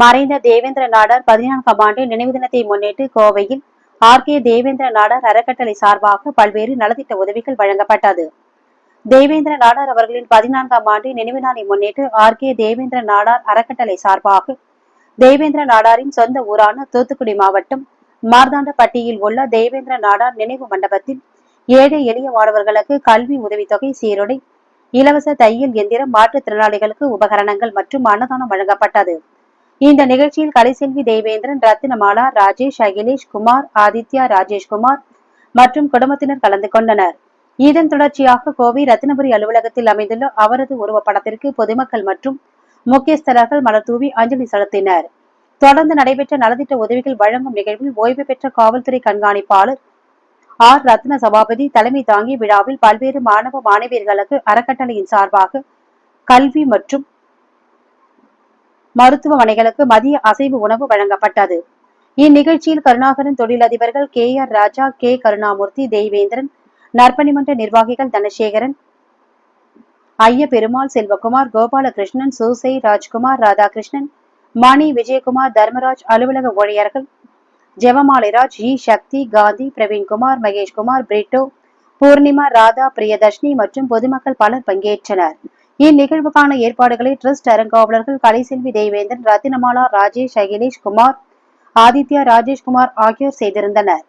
மறைந்த தேவேந்திர நாடார் பதினான்காம் ஆண்டு நினைவு தினத்தை முன்னிட்டு கோவையில் ஆர். கே. தேவேந்திர நாடார் அறக்கட்டளை சார்பாக பல்வேறு நலத்திட்ட உதவிகள் வழங்கப்பட்டது. தேவேந்திர நாடார் அவர்களின் பதினான்காம் ஆண்டு நினைவு நாளை முன்னிட்டு ஆர். கே. தேவேந்திர நாடார் அறக்கட்டளை சார்பாக தேவேந்திர நாடாரின் சொந்த ஊரான தூத்துக்குடி மாவட்டம் மார்தாண்டப்பட்டியில் உள்ள தேவேந்திர நாடார் நினைவு மண்டபத்தில் ஏழை எளிய மாணவர்களுக்கு கல்வி உதவித்தொகை சீருடை இலவச தையல் எந்திரம் மாற்றுத்திறனாளிகளுக்கு உபகரணங்கள் மற்றும் அன்னதானம் வழங்கப்பட்டது. இந்த நிகழ்ச்சியில் கலைசெல்வி தேவேந்திரன் ரத்தினமாலா ராஜேஷ் அகிலேஷ் குமார் ஆதித்யா ராஜேஷ்குமார் மற்றும் குடும்பத்தினர் கலந்து கொண்டனர். இதன் தொடர்ச்சியாக கோவை ரத்தினபுரி அலுவலகத்தில் அமைந்துள்ள அவரது உருவப்படத்திற்கு பொதுமக்கள் மற்றும் முக்கியஸ்தர்கள் மலர் தூவி அஞ்சலி செலுத்தினர். தொடர்ந்து நடைபெற்ற நலத்திட்ட உதவிகள் வழங்கும் நிகழ்வில் ஓய்வு பெற்ற காவல்துறை கண்காணிப்பாளர் ஆர். ரத்ன சபாபதி தலைமை தாங்கி விழாவில் பல்வேறு மாணவ மாணவியர்களுக்கு அறக்கட்டளையின் சார்பாக கல்வி மற்றும் மருத்துவமனைகளுக்கு மதிய அசைவு உணவு வழங்கப்பட்டது. இந்நிகழ்ச்சியில் கருணாகரன் தொழிலதிபர்கள் K R Raja K Karunamoorthy Deivendran நற்பணிமன்ற நிர்வாகிகள் தனசேகரன் ஐய பெருமாள் செல்வகுமார் கோபாலகிருஷ்ணன் சூசை ராஜ்குமார் ராதாகிருஷ்ணன் மணி விஜயகுமார் தர்மராஜ் அலுவலக ஊழியர்கள் ஜெவமாலிராஜ் இ சக்தி காந்தி பிரவீன்குமார் மகேஷ்குமார் பிரிட்டோ பூர்ணிமா ராதா பிரியதர்ஷினி மற்றும் பொதுமக்கள் பலர் பங்கேற்றனர். இந்நிகழ்வுக்கான ஏற்பாடுகளை ட்ரஸ்ட் அறங்காவலர்கள் கலைசெல்வி தேவேந்திரன் ரத்தினமாலா ராஜேஷ் அகிலேஷ் குமார் ஆதித்யா ராஜேஷ்குமார் ஆகியோர் செய்திருந்தனர்.